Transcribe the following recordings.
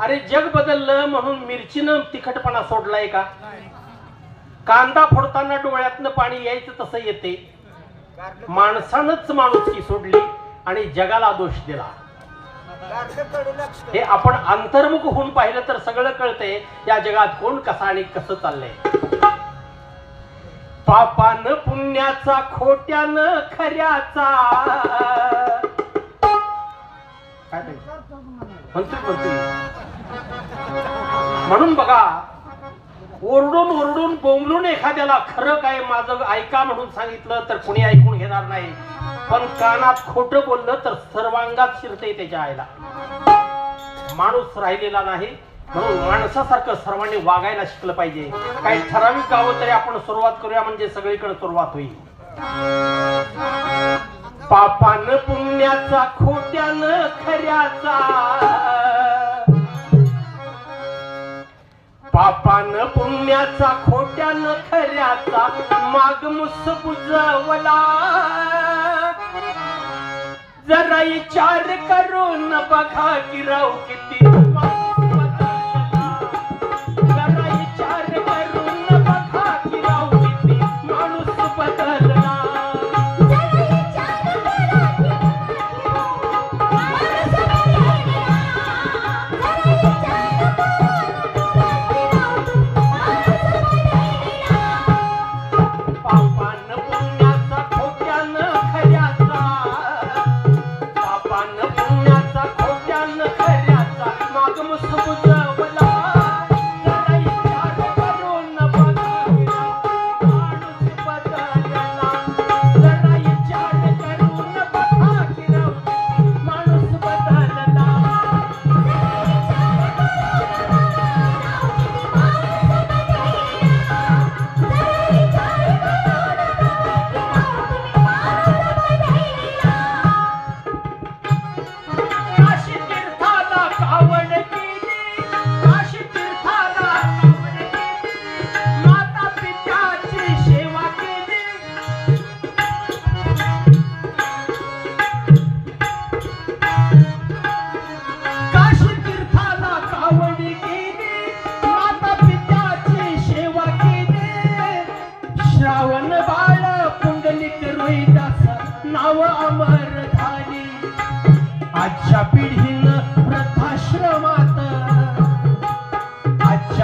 अरे जग बदललं म्हणून मिरचीनं तिखटपणा सोडलाय का? कांदा फोडताना डोळ्यातनं पाणी यायचं तसं येते. माणसानंच माणुसकी सोडली आणि जगाला दोष दिला. हे आपण अंतर्मुख होऊन पाहिलं तर सगळं कळतंय या जगात कोण कसा आणि कसं चाललंय. पापान पुण्याचा खोट्यानं खऱ्याचा. काय ते? म्हणून बघा ओरडून ओरडून बोंबलून एखाद्याला खरं काय माझं ऐका म्हणून सांगितलं तर कुणी ऐकून घेणार नाही. पण कानात खोटं बोललं तर सर्वांगात शिरते त्याच्या आईला. माणूस राहिलेला नाही म्हणून माणसासारखं सर्वांनी वागायला शिकलं पाहिजे. काही ठराविक गावं तरी आपण सुरुवात करूया म्हणजे सगळीकडे सुरुवात होईल. पापान पुण्याचा खोट्यानं खऱ्याचा. पापान पुण्याचा खोट्यानं खऱ्याचा माग मुस बुजवला जरा विचार करून बघा की राव किती पापान पुण्याचा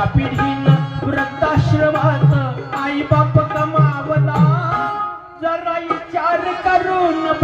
पिढीनं वृद्धाश्रमात आई बाप कमावला. जरा विचार करून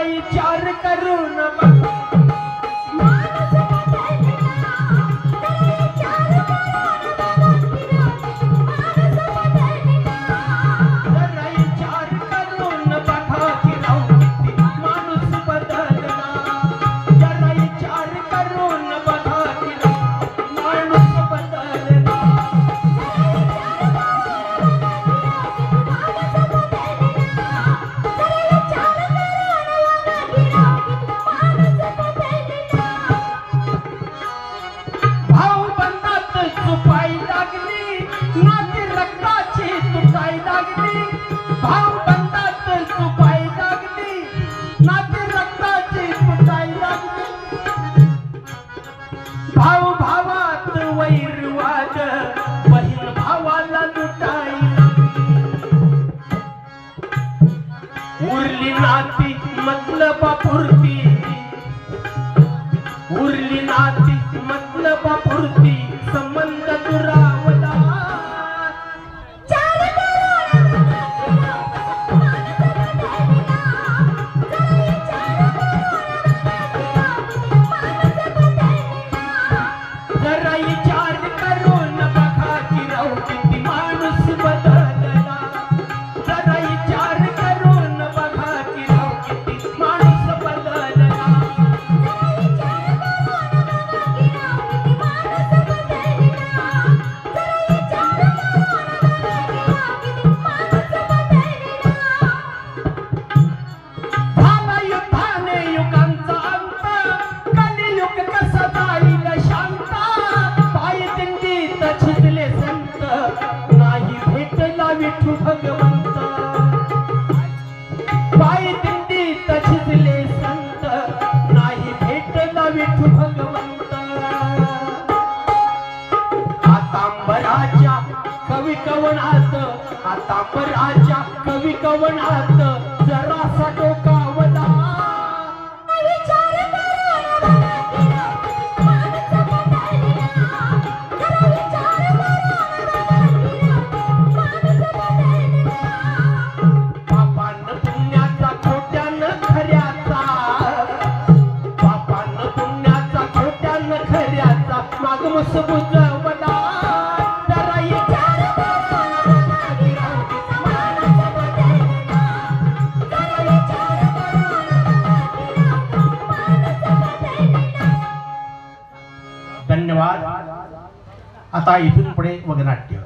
जरा विचार करून नाती मतलब पुरती उरली नाती भगवंत आतांबराच्या कवी कवनात आतांबराच्या कवी कवनात जरासा टोकावला आता इथून पुढे वगनाट्य